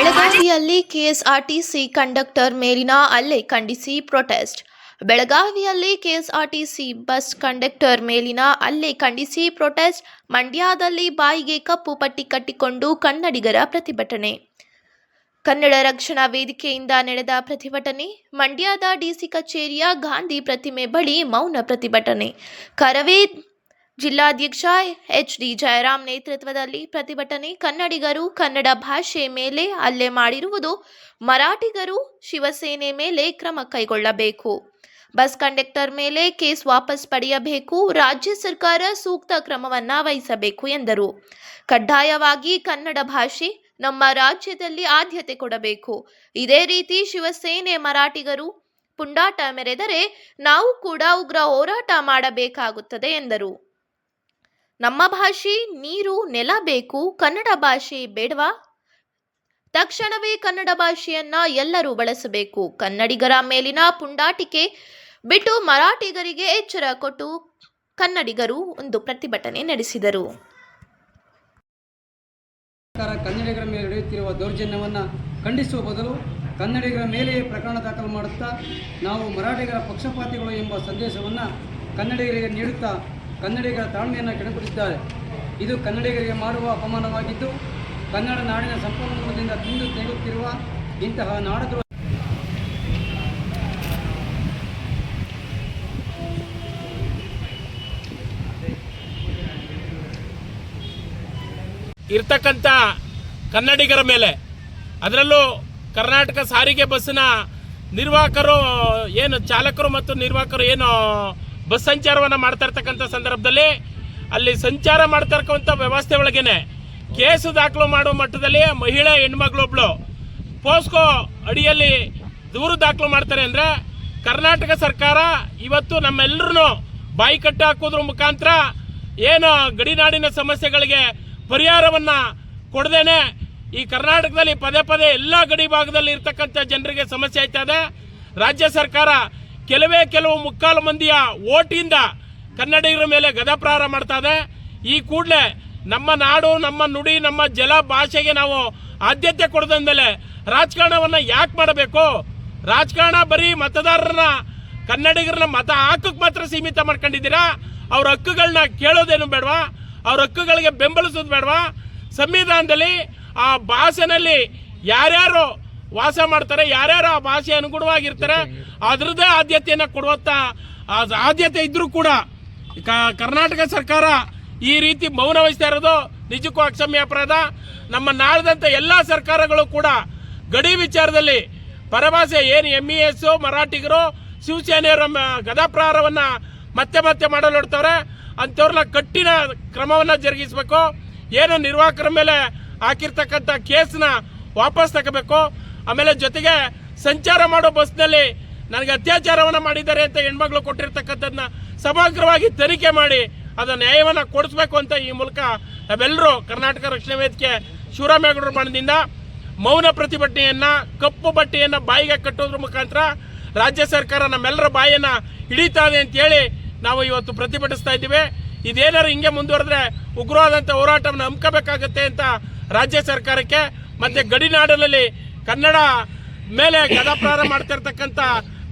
ಬೆಳಗಾವಿಯಲ್ಲಿ KSRTC conductor ಮೇಲಿನ ಹಲ್ಲೆ ಖಂಡಿಸಿ ಪ್ರೊಟೆಸ್ಟ್. ಬೆಳಗಾವಿಯಲ್ಲಿ ಕೆಎಸ್ಆರ್ಟಿಸಿ ಬಸ್ ಕಂಡಕ್ಟರ್ ಮೇಲಿನ ಹಲ್ಲೆ ಖಂಡಿಸಿ ಪ್ರೊಟೆಸ್ಟ್. ಮಂಡ್ಯದಲ್ಲಿ ಬಾಯಿಗೆ ಕಪ್ಪು ಪಟ್ಟಿ ಕಟ್ಟಿಕೊಂಡು ಕನ್ನಡಿಗರ ಪ್ರತಿಭಟನೆ. ಕನ್ನಡ ರಕ್ಷಣಾ ವೇದಿಕೆಯಿಂದ ನಡೆದ ಪ್ರತಿಭಟನೆ, ಮಂಡ್ಯದ ಡಿಸಿ ಕಚೇರಿಯ ಗಾಂಧಿ ಪ್ರತಿಮೆ ಬಳಿ ಮೌನ ಪ್ರತಿಭಟನೆ. ಕರವೇ ಜಿಲ್ಲಾಧ್ಯಕ್ಷ ಎಚ್ ಡಿ ಜಯರಾಮ್ ನೇತೃತ್ವದಲ್ಲಿ ಪ್ರತಿಭಟನೆ. ಕನ್ನಡಿಗರು ಕನ್ನಡ ಭಾಷೆ ಮೇಲೆ ಹಲ್ಲೆ ಮಾಡಿರುವುದು, ಮರಾಠಿಗರು ಶಿವಸೇನೆ ಮೇಲೆ ಕ್ರಮ ಕೈಗೊಳ್ಳಬೇಕು. ಬಸ್ ಕಂಡಕ್ಟರ್ ಮೇಲೆ ಕೇಸ್ ವಾಪಸ್ ಪಡೆಯಬೇಕು. ರಾಜ್ಯ ಸರ್ಕಾರ ಸೂಕ್ತ ಕ್ರಮವನ್ನು ವಹಿಸಬೇಕು ಎಂದರು. ಕಡ್ಡಾಯವಾಗಿ ಕನ್ನಡ ಭಾಷೆ ನಮ್ಮ ರಾಜ್ಯದಲ್ಲಿ ಆದ್ಯತೆ ಕೊಡಬೇಕು. ಇದೇ ರೀತಿ ಶಿವಸೇನೆ ಮರಾಠಿಗರು ಪುಂಡಾಟ ಮೆರೆದರೆ ನಾವು ಕೂಡ ಉಗ್ರ ಹೋರಾಟ ಮಾಡಬೇಕಾಗುತ್ತದೆ ಎಂದರು. ನಮ್ಮ ಭಾಷೆ ನೀರು, ನೆಲ ಬೇಕು, ಕನ್ನಡ ಭಾಷೆ ಬೇಡವಾ? ತಕ್ಷಣವೇ ಕನ್ನಡ ಭಾಷೆಯನ್ನ ಎಲ್ಲರೂ ಬಳಸಬೇಕು. ಕನ್ನಡಿಗರ ಮೇಲಿನ ಪುಂಡಾಟಿಕೆ ಬಿಟ್ಟು ಮರಾಠಿಗರಿಗೆ ಎಚ್ಚರ ಕೊಟ್ಟು ಕನ್ನಡಿಗರು ಒಂದು ಪ್ರತಿಭಟನೆ ನಡೆಸಿದರು. ಕನ್ನಡಿಗರ ಮೇಲೆ ನಡೆಯುತ್ತಿರುವ ದೌರ್ಜನ್ಯವನ್ನು ಖಂಡಿಸುವ ಬದಲು ಕನ್ನಡಿಗರ ಮೇಲೆ ಪ್ರಕರಣ ದಾಖಲು ಮಾಡುತ್ತಾ, ನಾವು ಮರಾಠಿಗರ ಪಕ್ಷಪಾತಿಗಳು ಎಂಬ ಸಂದೇಶವನ್ನು ಕನ್ನಡಿಗರಿಗೆ ನೀಡುತ್ತಾ ಕನ್ನಡಿಗರ ತಾಳ್ಮೆಯನ್ನು ಕೆಣಕುಡಿಸಿದ್ದಾರೆ. ಇದು ಕನ್ನಡಿಗರಿಗೆ ಮಾಡುವ ಅಪಮಾನವಾಗಿದ್ದು, ಕನ್ನಡ ನಾಡಿನ ಸಂಪನ್ಮೂಲದಿಂದ ತಿಂದು ತೆಗೆಯುತ್ತಿರುವ ಇಂತಹ ನಾಡದ್ರೋಹ ಇರ್ತಕ್ಕಂಥ ಕನ್ನಡಿಗರ ಮೇಲೆ, ಅದರಲ್ಲೂ ಕರ್ನಾಟಕ ಸಾರಿಗೆ ಬಸ್ಸಿನ ನಿರ್ವಾಹಕರು ಏನು ಚಾಲಕರು ಮತ್ತು ನಿರ್ವಾಹಕರು ಏನು ಬಸ್ ಸಂಚಾರವನ್ನು ಮಾಡ್ತಾ ಇರ್ತಕ್ಕಂಥ ಸಂದರ್ಭದಲ್ಲಿ ಅಲ್ಲಿ ಸಂಚಾರ ಮಾಡ್ತಾ ವ್ಯವಸ್ಥೆ ಒಳಗೇನೆ ಕೇಸು ದಾಖಲು ಮಾಡುವ ಮಟ್ಟದಲ್ಲಿ ಮಹಿಳೆ ಹೆಣ್ಮಗಳೊಬ್ಳು ಪೋಸ್ಕೋ ಅಡಿಯಲ್ಲಿ ದೂರು ದಾಖಲು ಮಾಡ್ತಾರೆ ಅಂದರೆ ಕರ್ನಾಟಕ ಸರ್ಕಾರ ಇವತ್ತು ನಮ್ಮೆಲ್ಲರೂ ಬಾಯಿ ಕಟ್ಟಿ ಹಾಕೋದ್ರ ಮುಖಾಂತರ ಏನು ಗಡಿನಾಡಿನ ಸಮಸ್ಯೆಗಳಿಗೆ ಪರಿಹಾರವನ್ನು ಕೊಡದೇನೆ ಈ ಕರ್ನಾಟಕದಲ್ಲಿ ಪದೇ ಪದೇ ಎಲ್ಲ ಗಡಿ ಭಾಗದಲ್ಲಿ ಇರ್ತಕ್ಕಂಥ ಜನರಿಗೆ ಸಮಸ್ಯೆ ಆಯ್ತದೆ ರಾಜ್ಯ ಸರ್ಕಾರ ಕೆಲವೇ ಕೆಲವು ಮುಕ್ಕಾಲು ಮಂದಿಯ ಓಟಿಂದ ಕನ್ನಡಿಗರ ಮೇಲೆ ಗದಪ್ರಹಾರ ಮಾಡ್ತಾ ಇದೆ. ಈ ಕೂಡಲೇ ನಮ್ಮ ನಾಡು, ನಮ್ಮ ನುಡಿ, ನಮ್ಮ ಜಲ ಭಾಷೆಗೆ ನಾವು ಆದ್ಯತೆ ಕೊಡದ ಮೇಲೆ ರಾಜಕಾರಣವನ್ನ ಯಾಕೆ ಮಾಡಬೇಕು? ರಾಜಕಾರಣ ಬರೀ ಮತದಾರರನ್ನ, ಕನ್ನಡಿಗರನ್ನ ಮತ ಹಾಕಕ್ಕೆ ಮಾತ್ರ ಸೀಮಿತ ಮಾಡ್ಕೊಂಡಿದ್ದೀರಾ? ಅವ್ರ ಹಕ್ಕುಗಳನ್ನ ಕೇಳೋದೇನು ಬೇಡವಾ? ಅವ್ರ ಹಕ್ಕುಗಳಿಗೆ ಬೆಂಬಲಿಸೋದು ಬೇಡವಾ? ಸಂವಿಧಾನದಲ್ಲಿ ಆ ಭಾಷೆನಲ್ಲಿ ಯಾರ್ಯಾರು ವಾಸ ಮಾಡ್ತಾರೆ, ಯಾರ್ಯಾರು ಆ ಭಾಷೆ ಅನುಗುಣವಾಗಿರ್ತಾರೆ, ಅದರದ್ದೇ ಆದ್ಯತೆಯನ್ನು ಕೊಡುವಂತ ಆ ಆದ್ಯತೆ ಇದ್ದರೂ ಕೂಡ ಕರ್ನಾಟಕ ಸರ್ಕಾರ ಈ ರೀತಿ ಮೌನ ವಹಿಸ್ತಾ ಇರೋದು ನಿಜಕ್ಕೂ ಅಕ್ಷಮ್ಯ ಅಪರಾಧ ನಮ್ಮ ನಾಳದಂತ ಎಲ್ಲ ಸರ್ಕಾರಗಳು ಕೂಡ ಗಡಿ ವಿಚಾರದಲ್ಲಿ ಪರಭಾಷೆ ಏನು ಎಂ ಇ ಎಸ್ ಮರಾಠಿಗರು, ಶಿವಸೇನೆಯವರ ಗದಾಪ್ರಹಾರವನ್ನು ಮತ್ತೆ ಮತ್ತೆ ಮಾಡಲು ಹೊಡ್ತವ್ರೆ ಅಂಥವ್ರನ್ನ ಕಠಿಣ ಕ್ರಮವನ್ನ ಜರುಗಿಸಬೇಕು. ಏನು ನಿರ್ವಾಹಕರ ಮೇಲೆ ಹಾಕಿರ್ತಕ್ಕಂಥ ಕೇಸನ್ನ ವಾಪಸ್ ತಗೋಬೇಕು. ಆಮೇಲೆ ಜೊತೆಗೆ ಸಂಚಾರ ಮಾಡೋ ಬಸ್ನಲ್ಲಿ ನನಗೆ ಅತ್ಯಾಚಾರವನ್ನ ಮಾಡಿದ್ದಾರೆ ಅಂತ ಹೆಣ್ಮಕ್ಳು ಕೊಟ್ಟಿರ್ತಕ್ಕಂಥದ್ದನ್ನ ಸಮಗ್ರವಾಗಿ ತನಿಖೆ ಮಾಡಿ ಅದರ ನ್ಯಾಯವನ್ನ ಕೊಡಿಸ್ಬೇಕು ಅಂತ ಈ ಮೂಲಕ ನಾವೆಲ್ಲರೂ ಕರ್ನಾಟಕ ರಕ್ಷಣಾ ವೇದಿಕೆ ಶಿವರಾಮೇಗೌಡರ ಬಣದಿಂದ ಮೌನ ಪ್ರತಿಭಟನೆಯನ್ನ, ಕಪ್ಪು ಬಟ್ಟೆಯನ್ನ ಬಾಯಿಗೆ ಕಟ್ಟೋದ್ರ ಮುಖಾಂತರ ರಾಜ್ಯ ಸರ್ಕಾರ ನಮ್ಮೆಲ್ಲರ ಬಾಯಿಯನ್ನು ಹಿಡಿತಾ ಇದೆ ಅಂತ ಹೇಳಿ ನಾವು ಇವತ್ತು ಪ್ರತಿಭಟಿಸ್ತಾ ಇದ್ದೀವಿ. ಇದೇನಾದ್ರು ಹಿಂಗೆ ಮುಂದುವರೆದ್ರೆ ಉಗ್ರವಾದಂಥ ಹೋರಾಟವನ್ನು ಹಮ್ಕೋಬೇಕಾಗತ್ತೆ ಅಂತ ರಾಜ್ಯ ಸರ್ಕಾರಕ್ಕೆ ಮತ್ತೆ ಗಡಿನಾಡಿನಲ್ಲಿ ಕನ್ನಡ ಮೇಲೆ ಗದಾಪ್ರಹಾರ ಮಾಡ್ತಾ ಇರತಕ್ಕಂತ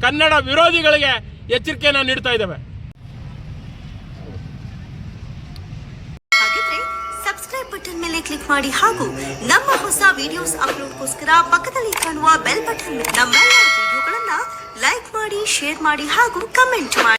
ಕನ್ನಡ ವಿರೋಧಿಗಳಿಗೆ ಎಚ್ಚರಿಕೆಯನ್ನು ನೀಡ್ತಾ ಇದ್ದೇವೆ. ಸಬ್ಸ್ಕ್ರೈಬ್ ಬಟನ್ ಮೇಲೆ ಕ್ಲಿಕ್ ಮಾಡಿ ಹಾಗೂ ನಮ್ಮ ಹೊಸ ವಿಡಿಯೋಸ್ ಅಪ್ಲೋಡ್ಗೋಸ್ಕರ ಪಕ್ಕದಲ್ಲಿ ಕಾಣುವ ಬೆಲ್ ಬಟನ್ ನಮ್ಮ ವಿಡಿಯೋಗಳನ್ನ ಲೈಕ್ ಮಾಡಿ ಶೇರ್ ಮಾಡಿ ಹಾಗೂ ಕಮೆಂಟ್ ಮಾಡಿ.